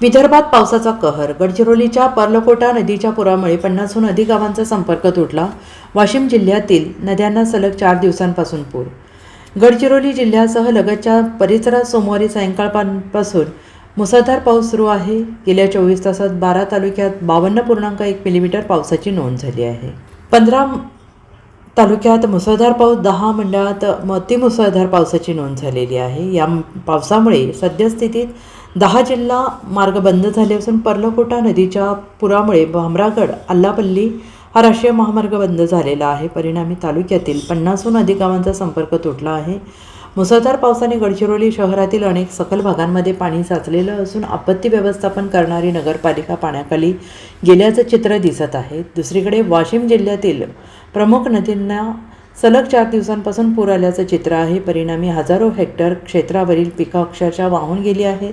विदर्भात पावसाचा कहर. गडचिरोलीच्या पर्लकोटा नदीच्या पुरामुळे पन्नासहून अधिक गावांचा संपर्क तुटला. वाशिम जिल्ह्यातील नद्यांना सलग चार दिवसांपासून पूर. गडचिरोली जिल्ह्यासह लगतच्या परिसरात सोमवारी सायंकाळपासून मुसळधार पाऊस सुरू आहे. गेल्या चोवीस तासात बारा तालुक्यात बावन्न पूर्णांक एक मिलीमीटर पावसाची नोंद झाली आहे. पंधरा तालुक्यात मुसळधार पाऊस दहा मंडळात अतिमुसळधार पावसाची नोंद झालेली आहे. या पावसामुळे सद्यस्थितीत दहा जिल्हा मार्ग बंद झाले असून पर्लकोटा नदीच्या पुरामुळे भामरागड अल्लापल्ली हा राष्ट्रीय महामार्ग बंद झालेला आहे. परिणामी तालुक्यातील पन्नासहून अधिक गावांचा संपर्क तुटला आहे. मुसळधार पावसाने गडचिरोली शहरातील अनेक सखल भागांमध्ये पाणी साचलेलं असून आपत्ती व्यवस्थापन करणारी नगरपालिका पाण्याखाली गेल्याचं चित्र दिसत आहे. दुसरीकडे वाशिम जिल्ह्यातील प्रमुख नदींना सलग चार दिवसांपासून पूर आल्याचं चित्र आहे. परिणामी हजारो हेक्टर क्षेत्रावरील पिकं अक्षरशः वाहून गेली आहेत.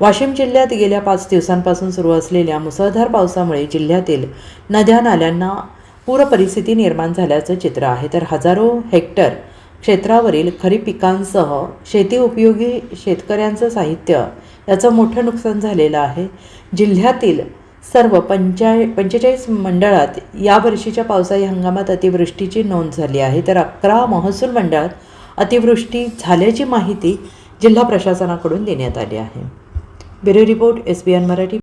वाशिम जिल्ह्यात गेल्या पाच दिवसांपासून सुरू असलेल्या मुसळधार पावसामुळे जिल्ह्यातील नद्या नाल्यांना पूर परिस्थिती निर्माण झाल्याचं चित्र आहे. तर हजारो हेक्टर क्षेत्रावरील खरीप पिकांसह शेती उपयोगी शेतकऱ्यांचं साहित्य याचं मोठं नुकसान झालेलं आहे. जिल्ह्यातील सर्व पंचाय पंचेचाळीस मंडळात या वर्षीच्या पावसाळी हंगामात अतिवृष्टीची नोंद झाली आहे. तर अकरा महसूल मंडळात अतिवृष्टी झाल्याची माहिती जिल्हा प्रशासनाकडून देण्यात आली आहे. Bureau report S B N Marathi.